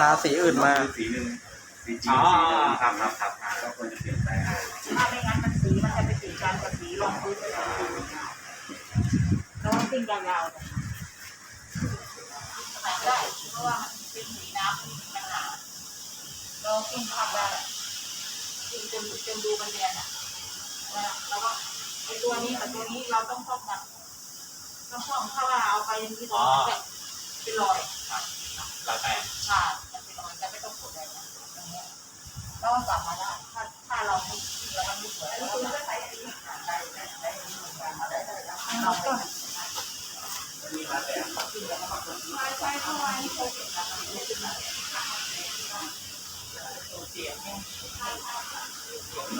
ทาสีอื่นมา สีหนึ่งสีจีอ๋อสีหนึ่งครับครับครับอ่าก็ควรจะเปลี่ยนแปลงถ้าไม่งั้นมันสีมันจะไปติดกันกับสีรองพื้นเลยแล้วทิ้งยาวๆแต่ได้เพราะว่ามันเป็นสีน้ำมีปัญหาเราทิ้งทำได้ทิ้งจนจนดูมันเรียนอะแล้วก็ไอตัวนี้กับตัวนี้เราต้องป้องกันต้องป้องถ้าว่าเอาไปอย่างนี้เราจะเป็นรอย ก็กลับมาได้ถ้าถ้าเราไม่เราไม่สวยเราก็ใส่อันนี้ได้ได้ได้เหมือนกันได้ได้ได้เราก็อยากไปกดกดให้เป็นรอยแดงแล้วกลับมาใหม่เสียงปุ๊บถ้าตัวนี้เป็นรอยแล้วกลับมาโอเคล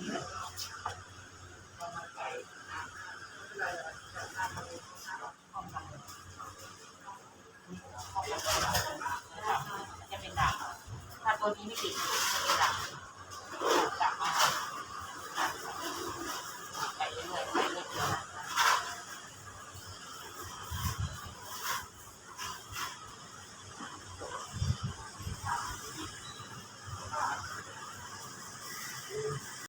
จะเป็นด่างถ้าตัวนี้ไม่ติดจะเป็นด่าง